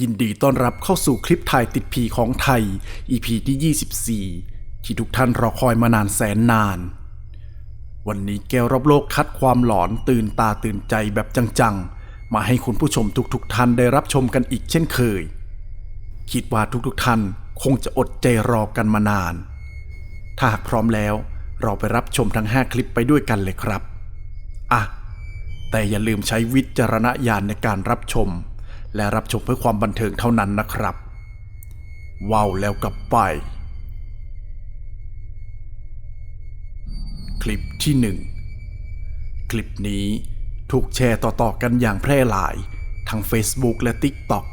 ยินดีต้อนรับเข้าสู่คลิปถ่ายติดผีของไทย EP ที่ 24 ที่ทุกท่านรอคอยมานานแสนนาน วันนี้แก้วรอบโลกคัดความหลอนตื่นตาตื่นใจแบบจังๆ มาให้คุณผู้ชมทุกๆท่านได้รับชมกันอีกเช่นเคย คิดว่าทุกๆท่านคงจะอดใจรอกันมานาน ถ้าหากพร้อมแล้วเราไปรับชมทั้ง 5 คลิปไปด้วยกันเลยครับ อะ แต่อย่าลืมใช้วิจารณญาณในการรับชม และรับชมเพื่อความบันเทิงเท่านั้นนะครับว้าวแล้วกลับไป คลิปที่หนึ่งคลิปนี้ถูกแชร์ต่อๆกันอย่างแพร่หลายทั้ง Facebook และ TikTok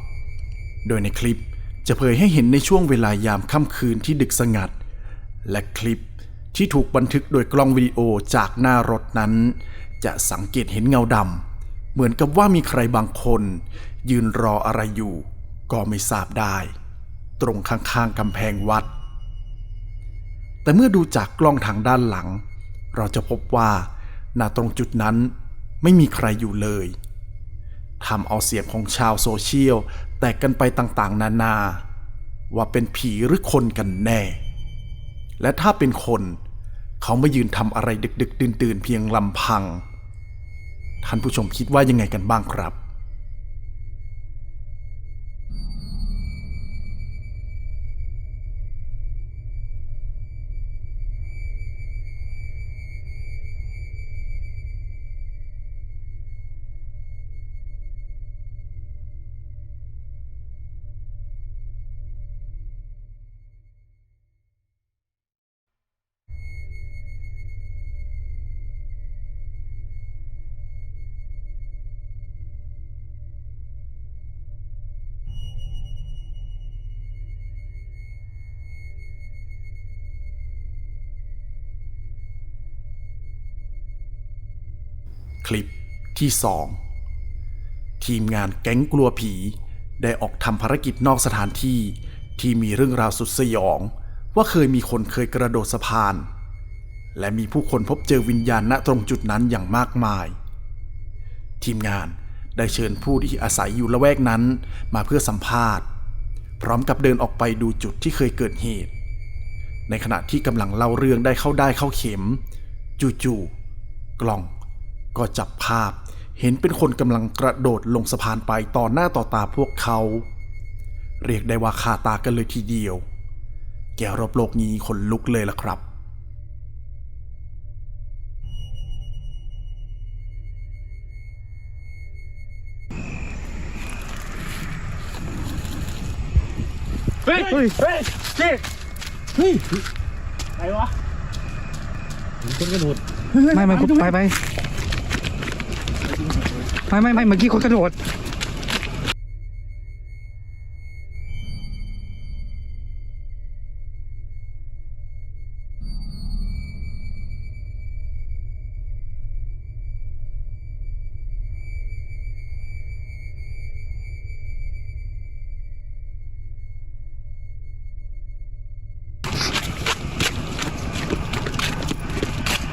โดยในคลิปจะเผยให้เห็นในช่วงเวลายามค่ำคืนที่ดึกสงัด และคลิปที่ถูกบันทึกโดยกล้องวิดีโอจากหน้ารถนั้น จะสังเกตเห็นเงาดำ เหมือนกับว่ามีใครบางคน ยืนรออะไรอยู่ ก็ไม่ทราบได้ ตรงข้างๆกำแพงวัด แต่เมื่อดูจากกล้องทางด้านหลัง เราจะพบว่าณตรงจุดนั้นไม่มีใครอยู่เลยทำเอาเสียงของชาวโซเชียลแตกกันไปต่างๆ นานา ว่าเป็นผีหรือคนกันแน่ และถ้าเป็นคน เขามายืนทำอะไรดึก ๆ ตื่นๆเพียงลำพัง ท่านผู้ชมคิดว่ายังไงกันบ้างครับ คลิปที่ 2 ทีมงานแก๊งกลัวผี ได้ออกทำภารกิจนอกสถานที่ที่มีเรื่องราวสุดสยอง ว่าเคยมีคนเคยกระโดดสะพาน และมีผู้คนพบเจอวิญญาณณตรงจุดนั้นอย่างมากมาย ทีมงานได้เชิญผู้ที่อาศัยอยู่ละแวกนั้นมาเพื่อสัมภาษณ์ พร้อมกับเดินออกไปดูจุดที่เคยเกิดเหตุ ในขณะที่กำลังเล่าเรื่องได้เข้าได้เข้าเข็ม จู่ๆกล่อง ก็จับภาพเห็นเป็นคนกำลังกระโดดลงสะพานไปต่อหน้าต่อตาพวกเขา เรียกได้ว่าคาตากันเลยทีเดียว แกรอบโลกนี้ขนลุกเลยล่ะครับ เฮ้ย เฮ้ยเฮ้ยเจ๊เฮ้ยไหนวะคนกระโดดไม่ไม่ไปไป ไม่ไม่ไม่เมื่อกี้คนกระโดด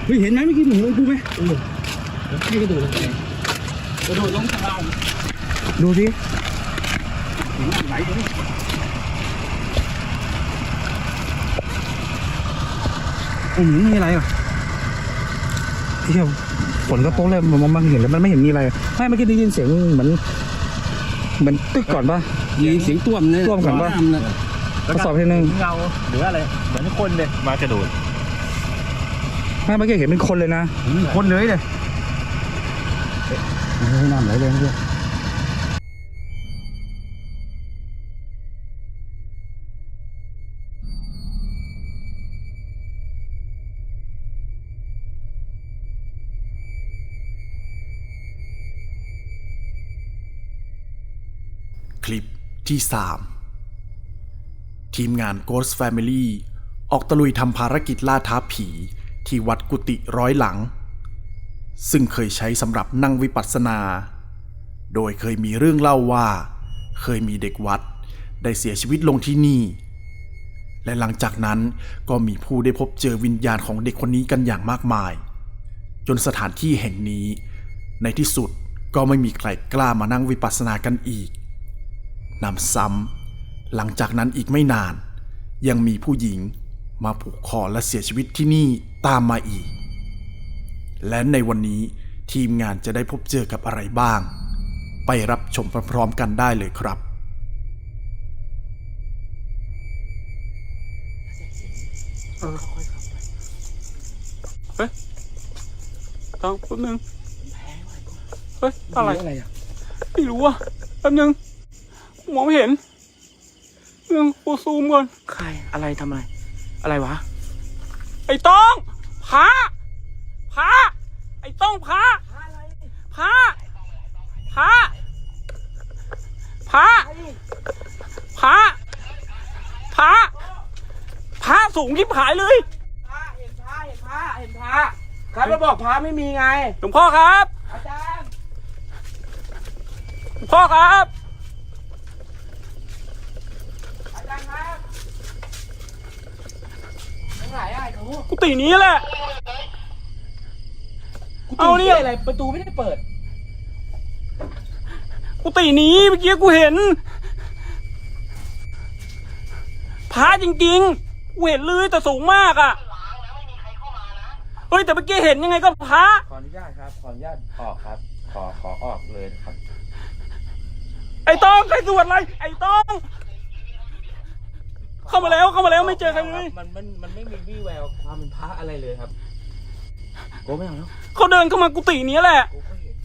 เฮ้ยเห็นไหมเมื่อกี้หนูดูไหมเออให้กระโดดลงไป กระโดดลงข้างล่างดูสิเห็นไหลตรงนี้อืมไม่มีอะไรอะที่เที่ยวฝนก็ตกเลยมันมองเห็นแล้วมันไม่เห็นมีอะไรไม่เมื่อกี้ได้ยินเสียงเหมือนเหมือนตึกก่อนป่ะมีเสียงต้วมเนี่ยต้วมก่อนปะำนะทดสอบทีนึงเงาหรืออะไรเหมือนคนเลยมากระโดดไม่เมื่อกี้เห็นเป็นคนเลยนะคนเลยเลย เฮ้น้ำไหลแรงด้วยคลิปที่ 3 ทีมงาน Ghost Family ออกตะลุยทำภารกิจล่าท้าผี ที่วัดกุฏิร้อยหลัง ซึ่งเคยใช้สำหรับนั่งวิปัสสนา โดยเคยมีเรื่องเล่าว่า เคยมีเด็กวัดได้เสียชีวิตลงที่นี่ และหลังจากนั้นก็มีผู้ได้พบเจอวิญญาณของเด็กคนนี้กันอย่างมากมาย จนสถานที่แห่งนี้ ในที่สุดก็ไม่มีใครกล้ามานั่งวิปัสสนากันอีกนำซ้ำหลังจากนั้นอีกไม่นาน ยังมีผู้หญิงมาผูกคอและเสียชีวิตที่นี่ตามมาอีก และในวันนี้ทีมงานจะได้พบเจอกับอะไรบ้าง ไปรับชมพร้อมๆกันได้เลยครับต้องแป๊บนึง เฮ้ย อะไร อะไรอะไม่รู้อะแป๊บนึงมองไม่เห็นนึงกูซูมก่อน ใคร อะไรทำอะไร อะไรวะ ไอ้ต้องพระ พระไอ้ต้องพระพระพระพระพระพระพระสูงยิบหายเลยพระเห็นพระเห็นพระเห็นพระครับแล้วบอกพระไม่มีไงหลวงพ่อครับอาจารย์หลวงพ่อครับอาจารย์ครับทางไหนอะไอ้เขากุฏินี้แหละ เอาเนี่ยอะไร ประตูไม่ได้เปิดกุฏินี้เมื่อกี้กูเห็นพระจริงๆกูเห็นเลยแต่สูงมากอะเฮ้ยแต่เมื่อกี้เห็นยังไงก็พระขออนุญาตครับ ขออนุญาตออกครับ ขอขอออกเลยครับไอ้ต้องใครสวดอะไรไอ้ต้อง เข้ามาแล้วเข้ามาแล้วไม่เจอใครเลย มันมันมันไม่มีวี่แววความเป็นพระอะไรเลยครับ โกไม่เอาแล้วเขาเดินเข้ามากุฏินี้แหละ โกก็เห็น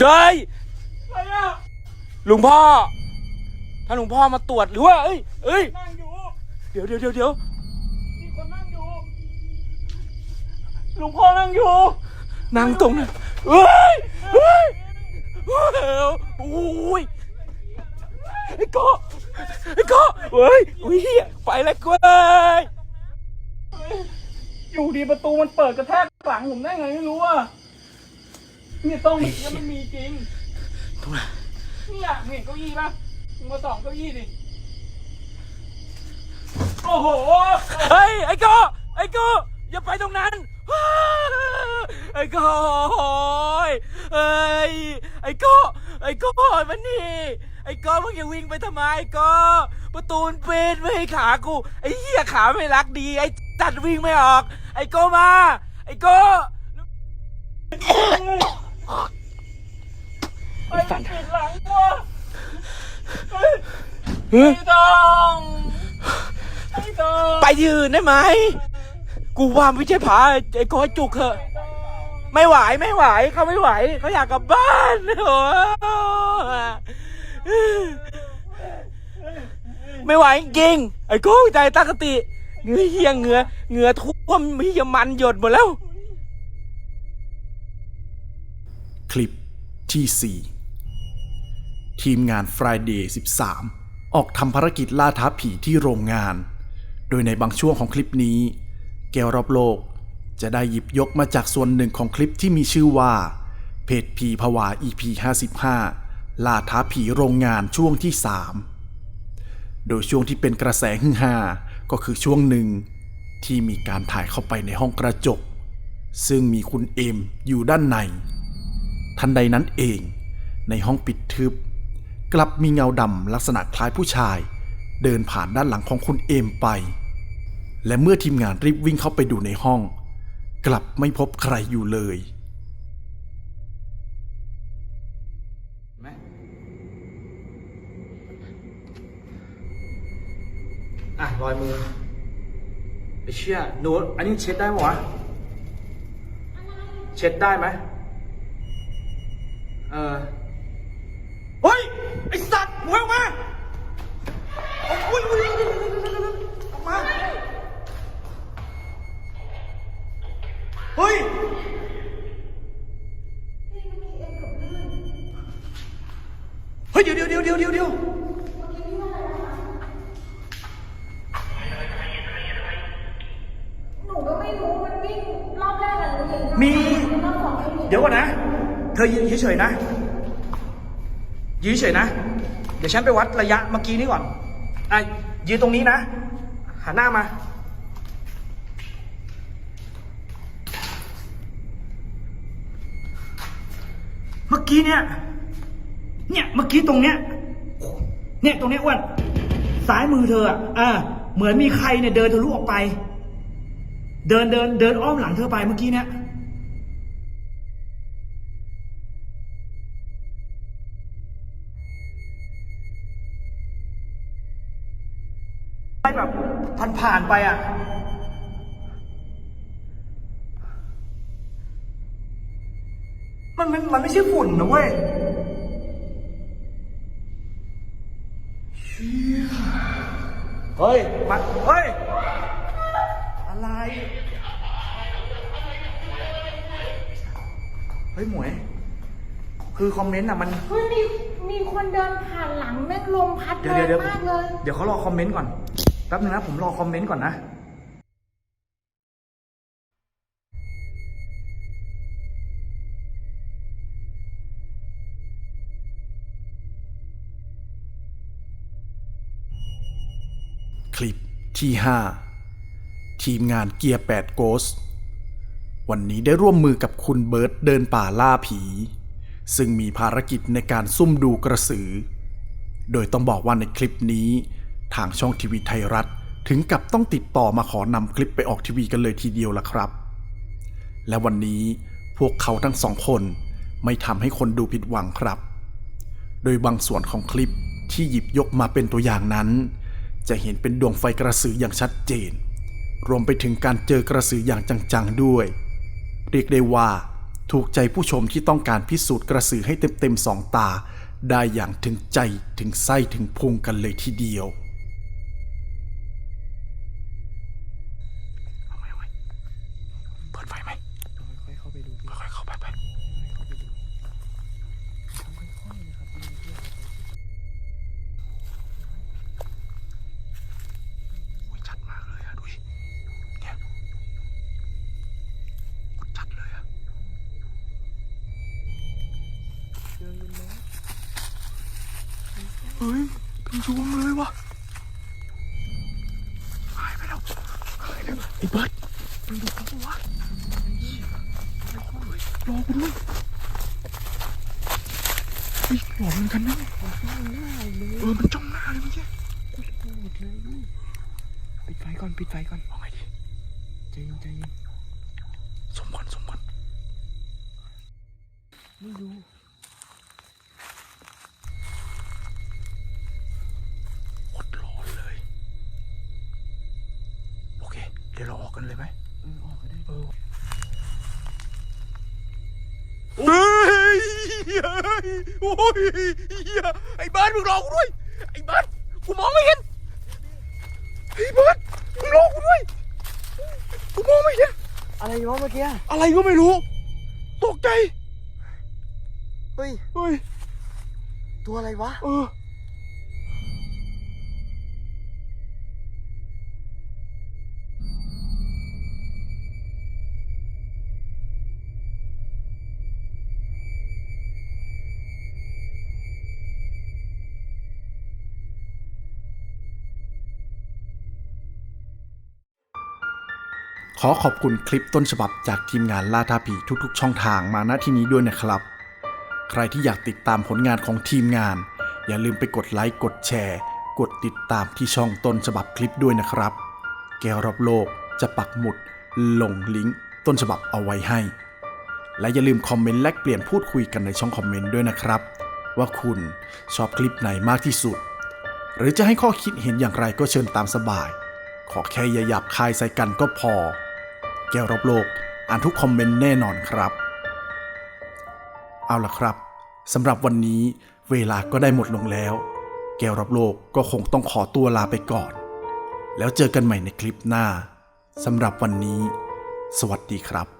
เดยอะไรอะลุงพ่อ ถ้าลุงพ่อมาตรวจหรือว่าเอ้ยเอ้ย นั่งอยู่ เดี๋ยวเดี๋ยวเดี๋ยวเดี๋ยวมีคนนั่งอยู่ หลวงพ่อนั่งอยู่ นั่งตรงนั้นเฮ้ยเฮ้ยเฮ้ยโอ้ยไอ้โก็ไอ้โก็เฮ้ยอุ้ยไปแล้วกูเอ้ยอยู่ดีประตูมันเปิดกระแทกหลังผมได้ไงไม่รู้อะเนี่ยต้องมันมันมีจริงตรงไหนเนี่ยเห็นเก้าอี้ปะมึงมาส่องเก้าอี้ดิโอ้โหเฮ้ยไอ้โก็ไอ้โก็อย่าไปตรงนั้น ไอ้โก็เอ้ยไอ้โก็ไอ้โก็มันนี่ไอ้โก็มึงอย่าวิ่งไปทำไมไอ้โก็ประตูมันปิดไม่ให้ขากูไอ้เหี้ยขาไม่รักดีไอ้จัดวิ่งไม่ออก ไอ้โก็มาไอ้โก็ไอ้สั่นปิดหลังกูไอ้ต้องไอ้ต้องไปยืนได้ไหมกูว่าไม่ใช่ผาไอ้ก้ให้จุกเถอะ ไม่ไหวไม่ไหวเขาไม่ไหวเขาอยากกลับบ้านโอ้ไม่ไหวจริงไอ้โก้ใจตั้งสติเงือเฮียเงือเงือท่วมมียมันหยดหมดแล้ว คลิปที่ 4 ทีมงาน Friday 13 ออกทำภารกิจล่าท้าผีที่โรงงาน โดยในบางช่วงของคลิปนี้ แกวรอบโลก จะได้หยิบยกมาจากส่วนหนึ่งของคลิปที่มีชื่อว่า เพจผีผวา EP 55 ล่าท้าผีโรงงานช่วงที่ 3 โดยช่วงที่เป็นกระแสฮือฮาก็คือช่วงหนึ่งที่มีการถ่ายเข้าไปในห้องกระจก ซึ่งมีคุณเอมอยู่ด้านใน ทันใดนั้นเอง ในห้องปิดทึบ กลับมีเงาดำลักษณะคล้ายผู้ชาย เดินผ่านด้านหลังของคุณเอมไป และเมื่อทีมงานรีบวิ่งเข้าไปดูในห้อง กลับไม่พบใครอยู่เลยอะรอยมือไอ้เชี่ยหนูอันนี้เช็ดได้ปะวะเช็ดได้ไหมเออเฮ้ย ไอ้สัตว์มึงมาโอ้ยอุ้ยออกมา เฮ้ยเฮ้ยเดี๋ยวเดี๋ยวเดี๋ยวเดี๋ยวเดี๋ยวหนูก็ไม่รู้มันวิ่งรอบแรกอะหนูเห็นมี รอบสองไม่เห็นเดี๋ยวก่อนนะ เธอยืนเฉยๆนะยืนเฉยๆนะ เดี๋ยวฉันไปวัดระยะเมื่อกี้นี้ก่อนอะยืนตรงนี้นะหันหน้ามา เมื่อ กี้เนี่ย เนี่ยเมื่อกี้ตรงเนี้ย เนี่ยตรงเนี้ยอ้วนซ้ายมือเธออะอ่าเหมือนมีใครเนี่ยเดินทะลุออกไป เดินเดินเดินอ้อมหลังเธอไปเมื่อกี้เนี่ยไปแบบผ่านๆไปอะ มันมันมันไม่ใช่ฝุ่นนะเว้ยเฮ้ยมาเฮ้ย อะไร เฮ้ยหมวย คือคอมเมนต์อะมัน เฮ้ยมีมีคนเดินผ่านหลังแม่งลมพัดเดี๋ยวแรเดี๋ยวงเดี๋ยวมากเลย เดี๋ยวเขารอคอมเมนต์ก่อน แป๊บนึงนะผมรอคอมเมนต์ก่อนนะ คลิปที่ 5 ทีมงานเกียร์8โกสวันนี้ได้ร่วมมือกับคุณเบิร์ตเดินป่าล่าผี ซึ่งมีภารกิจในการซุ่มดูกระสือ โดยต้องบอกว่าในคลิปนี้ ทางช่องทีวีไทยรัฐถึงกับต้องติดต่อมาขอนำคลิปไปออกทีวีกันเลยทีเดียวล่ะครับ และวันนี้พวกเขาทั้งสองคนไม่ทำให้คนดูผิดหวังครับ โดยบางส่วนของคลิปที่หยิบยกมาเป็นตัวอย่างนั้น จะเห็นเป็นดวงไฟกระสืออย่างชัดเจน รวมไปถึงการเจอกระสืออย่างจังๆด้วย เรียกได้ว่า ถูกใจผู้ชมที่ต้องการพิสูจน์กระสือให้เต็มๆสองตา ได้อย่างถึงใจถึงไส้ถึงพุงกันเลยทีเดียว เป็นช่วงเลยวะหายไปแล้วหายแล้วไอ้เบิร์ดมันดูเขาปะวะรอกูด้วยรอกูด้วยเฮ้ยหลอนเหมือนกันนะเออมันจ้องหน้าเลยเมื่อกี้ปิดไฟก่อนปิดไฟก่อนเอาไงดีใจเย็นใจเย็นสมก่อนสมก่อนไม่รู้ เคเดี๋ยวเราออกกันเลยไหมเออออกก็ได้เออเฮ้ยโอ้ยเหี้ยไอ้บ้านมึงรอกูด้วย ไอ้บ้านกูมองไม่เห็น ไอ้บ้านมึงรอกูด้วย กูมองไม่เห็น อะไรวะเมื่อกี้ อะไรก็ไม่รู้ ตกใจ เฮ้ย เฮ้ย ตัวอะไรวะ เออ อขอบคุณคลิปต้นฉบับจากทีมงานล่าท้าผีทุกๆ ช่องทางมาณที่นี้ด้วยนะครับ ใครที่อยากติดตามผลงานของทีมงาน อย่าลืมไปกดไลค์กดแชร์ กดติดตามที่ช่องต้นฉบับคลิปด้วยนะครับ แก้วรอบโลกจะปักหมุดลงลิงก์ต้นฉบับเอาไว้ให้ และอย่าลืมคอมเมนต์แลกเปลี่ยนพูดคุยกันในช่องคอมเมนต์ด้วยนะครับ ว่าคุณชอบคลิปไหนมากที่สุด หรือจะให้ข้อคิดเห็นอย่างไรก็เชิญตามสบาย ขอแค่อย่าหยาบคายใส่กันก็พอ แก้วรอบโลก อ่านทุกคอมเมนต์แน่นอนครับ เอาล่ะครับสำหรับวันนี้เวลาก็ได้หมดลงแล้ว แก้วรอบโลกก็คงต้องขอตัวลาไปก่อน แล้วเจอกันใหม่ในคลิปหน้าสำหรับวันนี้ สวัสดีครับ